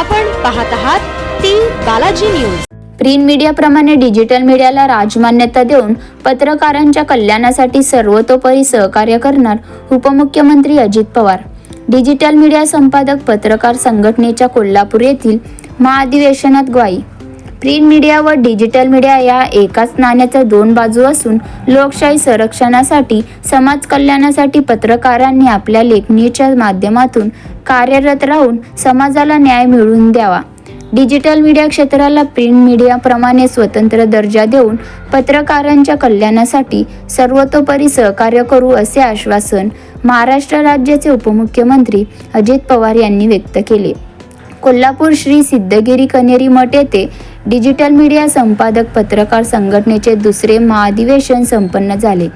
आपण पाहत आहात ती बालाजी न्यूज. प्रिंट मीडियाप्रमाणे डिजिटल मीडियाला राजमान्यता देऊन पत्रकारांच्या कल्याणासाठी सर्वतोपरी सहकार्य करणार उपमुख्यमंत्री अजित पवार. डिजिटल मीडिया संपादक पत्रकार संघटनेच्या कोल्हापूर येथील महाधिवेशनात ग्वाही. प्रिंट मीडिया व डिजिटल मीडिया या एकाच नाण्याच्या दोन बाजू असून लोकशाही संरक्षणासाठी समाज कल्याणासाठी पत्रकारांनी आपल्या लेखणीच्या माध्यमातून कार्यरत राहून समाजाला न्याय मिळवून द्यावा. डिजिटल मीडिया क्षेत्राला प्रिंट मीडियाप्रमाणे स्वतंत्र दर्जा देऊन पत्रकारांच्या कल्याणासाठी सर्वतोपरी सहकार्य करू असे आश्वासन महाराष्ट्र राज्याचे उपमुख्यमंत्री अजित पवार यांनी व्यक्त केले. कोल्हापूर श्री सिद्धगिरी कनेरी मठ येथे डिजिटल मीडिया संपादक पत्रकार संघटनेचे दुसरे महाधिवेशन संपन्न झाले.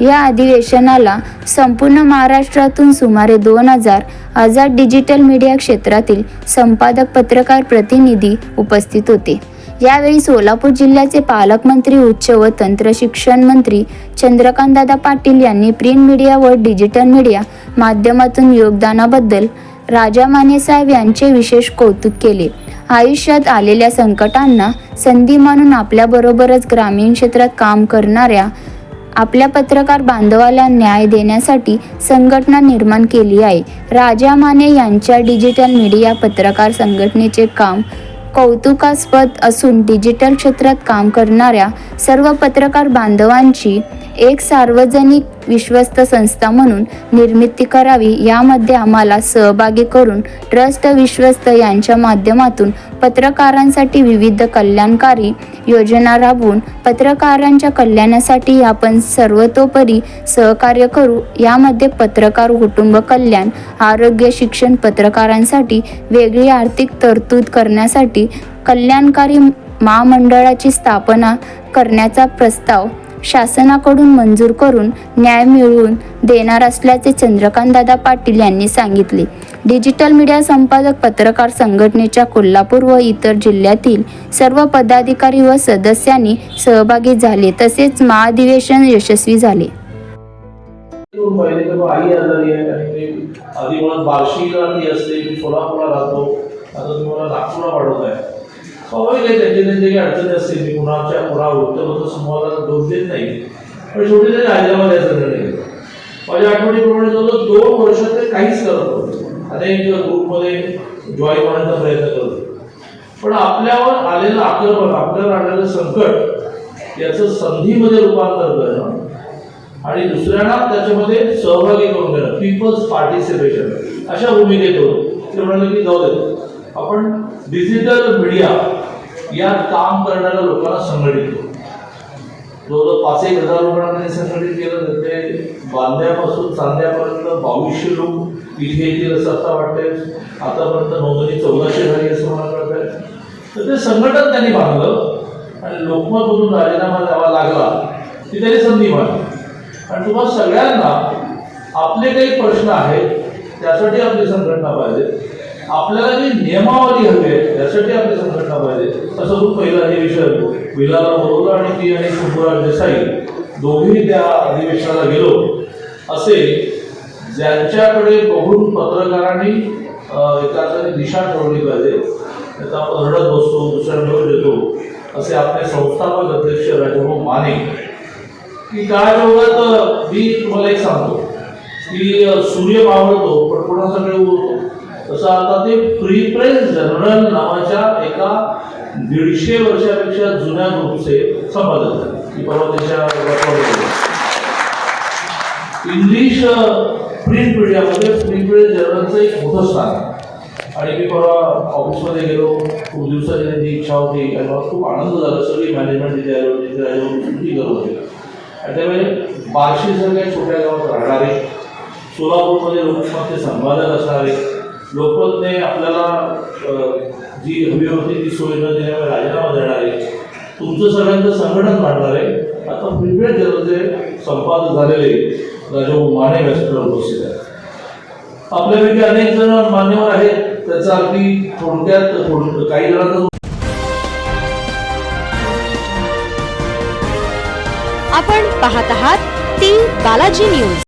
या अधिवेशनाला संपूर्ण महाराष्ट्रातून सुमारे दोन हजार आझाद डिजिटल मीडिया क्षेत्रातील संपादक पत्रकार प्रतिनिधी उपस्थित होते. यावेळी सोलापूर जिल्ह्याचे पालकमंत्री उच्च व तंत्र शिक्षण मंत्री चंद्रकांतदादा पाटील यांनी प्रिंट मीडिया व डिजिटल मीडिया माध्यमातून योगदानाबद्दल राजा मानेसाहेब यांचे विशेष कौतुक केले. आयुष्यात आलेल्या संकटांना संधी मानून आपल्याबरोबरच ग्रामीण क्षेत्रात काम करणाऱ्या आपल्या पत्रकार बांधवाला न्याय देण्यासाठी संघटना निर्माण केली आहे. राजा माने यांच्या डिजिटल मीडिया पत्रकार संघटनेचे काम कौतुकास्पद असून डिजिटल क्षेत्रात काम करणाऱ्या सर्व पत्रकार बांधवांची एक सार्वजनिक विश्वस्त संस्था म्हणून निर्मिती करावी यामध्ये आम्हाला सहभागी करून ट्रस्ट विश्वस्त यांच्या माध्यमातून पत्रकारांसाठी विविध कल्याणकारी योजना राबवून पत्रकारांच्या कल्याणासाठी आपण सर्वतोपरी सहकार्य करू. यामध्ये पत्रकार कुटुंब कल्याण आरोग्य शिक्षण पत्रकारांसाठी वेगळी आर्थिक तरतूद करण्यासाठी कल्याणकारी महामंडळाची स्थापना करण्याचा प्रस्ताव शासनाकडून मंजूर करून न्याय मिळवून देणार असल्याचे चंद्रकांतदादा पाटील यांनी सांगितले. डिजिटल मीडिया संपादक पत्रकार संघटनेच्या कोल्हापूर व इतर जिल्ह्यातील सर्व पदाधिकारी व सदस्यांनी सहभागी झाले तसेच महाधिवेशन यशस्वी झाले. आधी असते सोलापूरला राहतो आता तुम्ही पवायला त्यांचे त्यांचे काही अडचणी असतील मी कुणाच्या कुणा वृत्तपत्र समूहाला दोष देत नाही. पण शेवटी त्यांनी हैदराबाद याचा निर्णय घेतला माझ्या आठवणीप्रमाणे जवळजवळ दोन वर्ष ते काहीच करत होते. अनेक ग्रुपमध्ये जॉईन होण्याचा प्रयत्न करत होते. पण आपल्यावर आलेलं आक्रमण आपल्यावर आलेलं संकट याचं संधीमध्ये रूपांतर करणं आणि दुसऱ्यांना त्याच्यामध्ये सहभागी करून घेणं पीपल्स पार्टिसिपेशन अशा भूमिकेत होतो ते म्हणाले की जाऊ दे. आपण डिजिटल मीडिया यात काम करणाऱ्या लोकांना संघटित करू. जवळजवळ पाच एक हजार लोकांना त्यांनी संघटित केलं ते बांध्यापासून चांद्यापर्यंत बावीसशे लोक इथे येतील असं आता वाटतंय. आतापर्यंत नोंदणी चौदाशे झाली असं मला कळत आहे तर ते संघटन त्यांनी बांधलं आणि लोकमतमधून राजीनामा द्यावा लागला ती त्यांनी संधी मांडली. आणि तुम्हाला सगळ्यांना आपले काही प्रश्न आहेत त्यासाठी आपली संघटना पाहिजे. आपल्याला जी नियमावली हवी आहे त्यासाठी आपली संघटना पाहिजे असं तू पहिला हे विषय विलाला बोलवलं आणि ती आणि शंभूराज देसाई दोघेही त्या अधिवेशनाला गेलो. असे ज्यांच्याकडे बघून पत्रकारांनी अं, दिशा ठरवली पाहिजे त्याचा आपण रडत बसतो दुसऱ्या मिळून देतो असे आपले संस्थापक अध्यक्ष राजभाऊ माने. की काय रोगात मी तुम्हाला एक सांगतो. की सूर्य मावळतो पण कोणासाठी उगवतो तसं आता ते फ्री प्रेस जर्नल नावाच्या एका दीडशे वर्षापेक्षा जुन्या ग्रुपचे संपादक झाले. की परवा त्याच्या इंग्लिश प्रिंट मीडियामध्ये फ्री प्रेस जर्नलचं एक मोठं स्थान आहे. आणि मी परवा ऑफिसमध्ये गेलो खूप दिवसाची त्यांची इच्छा होती. आणि मला खूप आनंद झाला. सगळी मॅनेजमेंट तिथे आली होती तिथे आली होती सुट्टी करत होती आणि त्यामुळे बार्शीसारख्या छोट्या गावात राहणारे सोलापूरमध्ये लोकमतचे संपादक असणारे लोकमतने आपल्याला जी हवी होती ती सोय न देण्यामुळे राजीनामा देणारे तुमचं सगळ्यांचं संघटन मांडणारे आता प्रिपेड जर्नलचे संपादक झालेले राजाभाऊ माने व्यासपीठावर उपस्थित आहेत. आपल्यापैकी अनेक जण मान्यवर आहेत त्याचा अगदी थोडक्यात काही जणांचा आपण पाहत आहात ती बालाजी न्यूज.